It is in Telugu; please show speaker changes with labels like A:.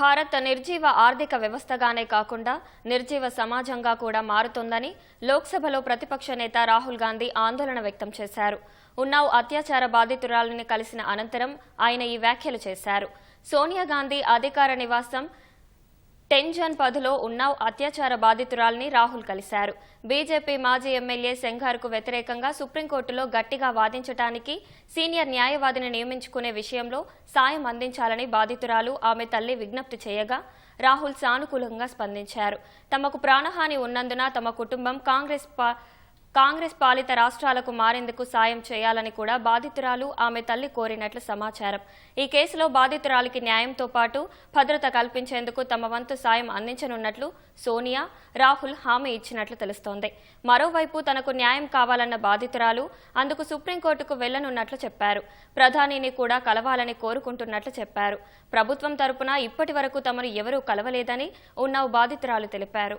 A: భారత్ నిర్జీవ ఆర్థిక వ్యవస్థగానే కాకుండా నిర్జీవ సమాజంగా కూడా మారుతుందని లోక్సభలో ప్రతిపక్ష నేత రాహుల్ గాంధీ ఆందోళన వ్యక్తం చేశారు. ఉన్నావ్ అత్యాచార బాధితురాలిని కలిసిన అనంతరం ఆయన ఈ వ్యాఖ్యలు చేశారు. సోనియా గాంధీ అధికార నివాసం టెన్జన్ పదులో ఉన్నావ్ అత్యాచార బాధితురాల్ని రాహుల్ కలిశారు. బీజేపీ మాజీ ఎమ్మెల్యే శంఘార్కు వ్యతిరేకంగా సుప్రీంకోర్టులో గట్టిగా వాదించడానికి సీనియర్ న్యాయవాదిని నియమించుకునే విషయంలో సాయం అందించాలని బాధితురాలు ఆమె తల్లి విజ్ఞప్తి చేయగా రాహుల్ సానుకూలంగా స్పందించారు. తమకు ప్రాణహాని ఉన్నందున తమ కుటుంబం కాంగ్రెస్ పా కాంగ్రెస్ పాలిత రాష్ట్రాలకు మారేందుకు సాయం చేయాలని కూడా బాధితురాలు ఆమె తల్లి కోరినట్లు సమాచారం. ఈ కేసులో బాధితురాలికి న్యాయంతో పాటు భద్రత కల్పించేందుకు తమ వంతు సాయం అందించనున్నట్లు సోనియా రాహుల్ హామీ ఇచ్చినట్లు తెలుస్తోంది. మరోవైపు తనకు న్యాయం కావాలన్న బాధితురాలు అందుకు సుప్రీంకోర్టుకు వెళ్ళనున్నట్లు చెప్పారు. ప్రధానిని కూడా కలవాలని కోరుకుంటున్నట్లు చెప్పారు. ప్రభుత్వం తరపున ఇప్పటి వరకు తమను ఎవరూ కలవలేదని ఉన్నావు బాధితురాలు తెలిపారు.